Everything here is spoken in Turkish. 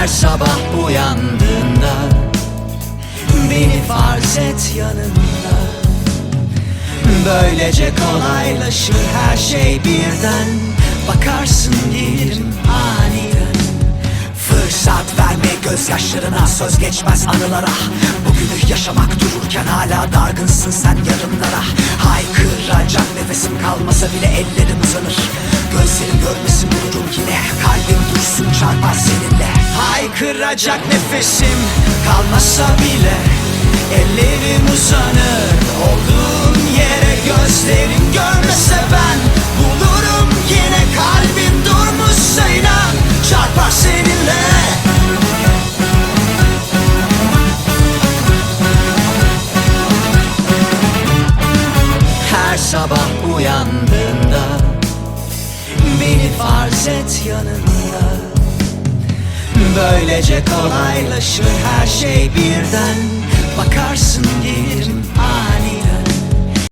Her sabah uyandığında Beni farz et yanında Böylece kolaylaşır her şey birden. Bakarsın gelirim aniden. Fırsat verme gözyaşlarına Söz geçmez anılara. Bugünü yaşamak dururken hala dargınsın sen yarınlara. Haykıracak nefesim kalmasa bile ellerim uzanır. Gözlerim görmesin bulurum yine. Kalbim dursun çarpar seninle Haykıracak nefesim kalmasa bile Ellerim uzanır. Olduğum yere Gözlerim görmese ben bulurum yine Kalbin durmuşsa inan çarpar seninle. Her sabah uyandığında Beni farz et yanında Böylece kolaylaşır her şey birden. Bakarsın gelir